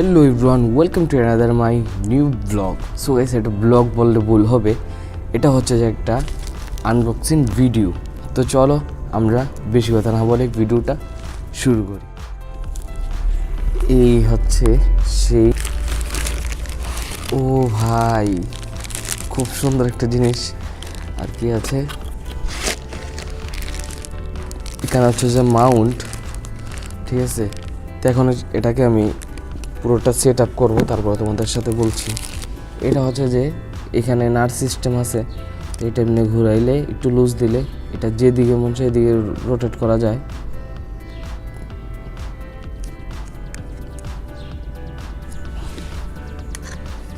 Hello everyone welcome to another my new blog so S এটা blog বললে ভুল হবে। এটা হচ্ছে যে একটা আনবক্সিং ভিডিও তো চলো, আমরা বেশি কথা না বলে ভিডিওটা শুরু করি। এই হচ্ছে সেই ও ভাই, খুব সুন্দর একটা জিনিস। আর কি আছে? এখানে হচ্ছে যে মাউন্ট। ঠিক আছে? তো এখন এটাকে আমি পুরোটা সেট আপ করব, তারপরে তোমাদের সাথে বলছি। এটা হচ্ছে যে, এখানে নার্স সিস্টেম আছে, এটা এমনি ঘুরাইলে, একটু লুজ দিলে, এটা যেদিকে মন এদিকে রোটেট করা যায়।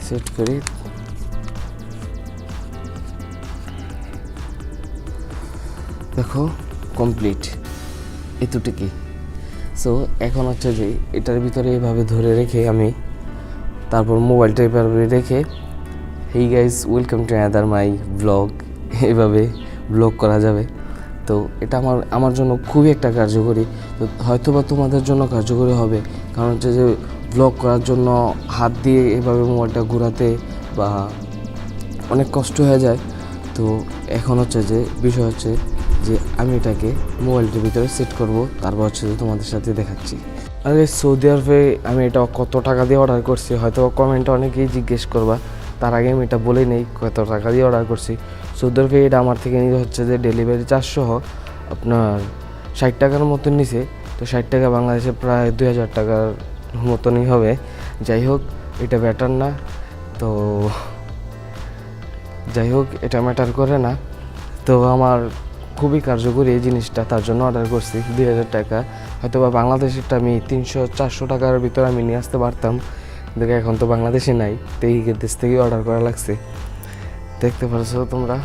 সেট করি। দেখো কমপ্লিট এতটুকুই। সো এখন হচ্ছে যে এটার ভিতরে এভাবে ধরে রেখে আমি তারপর মোবাইলটা এভাবে রেখে hey guys welcome to another my blog এভাবে ব্লগ করা যাবে। তো এটা আমার আমার জন্য খুবই একটা কার্যকরী। তো হয়তো বা তোমাদের জন্য কার্যকরী হবে। কারণ হচ্ছে যে ব্লগ করার জন্য হাত দিয়ে এভাবে মোবাইলটা ঘোরাতে বা অনেক কষ্ট হয়ে যায়। তো এখন হচ্ছে যে বিষয় হচ্ছে যে আমি এটাকে মোবাইলটির ভিতরে সেট করব, তারপর হচ্ছে তোমাদের সাথে দেখাচ্ছি। আরে, সৌদি আরবে আমি এটা কত টাকা দিয়ে অর্ডার করছি? হয়তো কমেন্টে অনেকেই জিজ্ঞেস করবা, তার আগে আমি এটা বলে নেই কত টাকা দিয়ে অর্ডার করছি। সৌদি আরবে এটা আমার থেকে নিয়ে হচ্ছে যে ডেলিভারি চারশো আপনার ষাট টাকার মতন নিছে। তো ষাট টাকা বাংলাদেশে প্রায় দুই হাজার টাকার মতনই হবে। যাই হোক, এটা ব্যাটার না। তো যাই হোক, এটা ম্যাটার করে না। তো আমার খুবই কার্যকরী এই জিনিসটা, তার জন্য অর্ডার করছি। দুই হাজার টাকা। হয়তো বা বাংলাদেশেরটা আমি তিনশো, চারশো টাকার ভিতরে আমি নিয়ে আসতে পারতাম। দেখে, এখন তো বাংলাদেশে নাই। তো এই দেশ থেকেই অর্ডার করা লাগছে। দেখতে পারছ তোমরা?